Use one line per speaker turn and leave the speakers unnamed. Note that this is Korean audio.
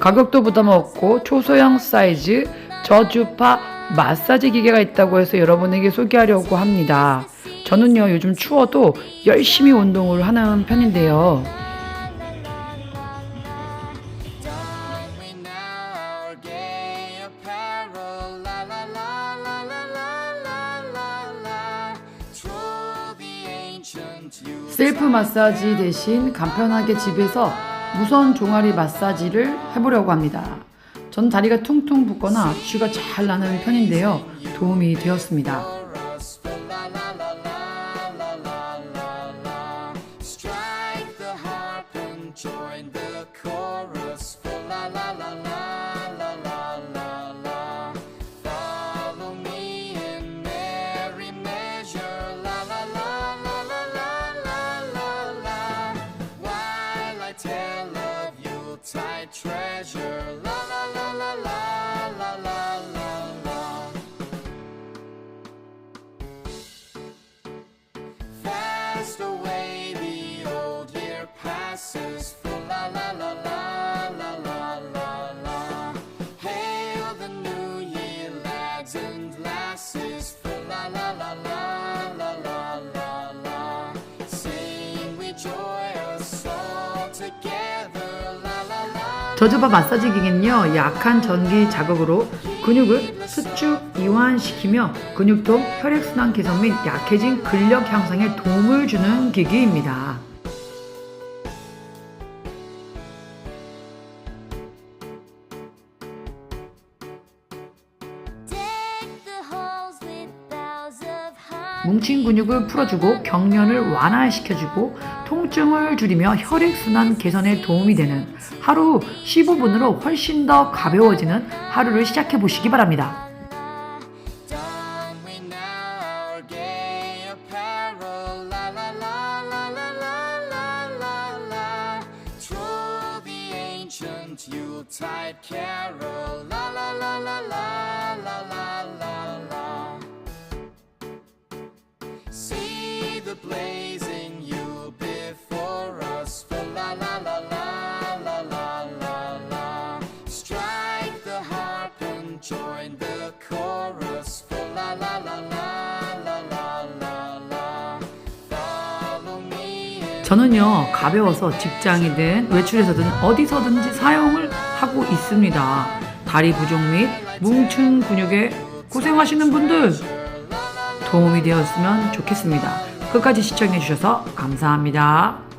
가격도 부담 없고 초소형 사이즈 저주파 마사지 기계가 있다고 해서 여러분에게 소개하려고 합니다. 저는요 요즘 추워도 열심히 운동을 하는 편인데요. 셀프 마사지 대신 간편하게 집에서 무선 종아리 마사지를 해보려고 합니다. 전 다리가 퉁퉁 붓거나 쥐가 잘 나는 편인데요. 도움이 되었습니다.
tell treasure. La la la la la la la la la. Fast away the old year passes. La la la la la la la la. Hail the new year, lads and lasses. La la la la la la la la. Sing we joyous
저주파 마사지 기계는요, 약한 전기 자극으로 근육을 수축, 이완시키며 근육통, 혈액순환 개선 및 약해진 근력 향상에 도움을 주는 기기입니다. 뭉친 근육을 풀어주고 경련을 완화시켜주고 통증을 줄이며 혈액순환 개선에 도움이 되는 하루 15분으로 훨씬 더 가벼워지는 하루를 시작해 보시기 바랍니다.
We the blazing Yule before us. La la la la la la la la. Strike the harp and join the chorus. La la la la la la la la. Follow me in
저는요, 가벼워서 직장이든 외출에서든 어디서든지 사용을 하고 있습니다. 다리 부종 및 뭉친 근육에 고생하시는 분들 도움이 되었으면 좋겠습니다. 끝까지 시청해 주셔서 감사합니다.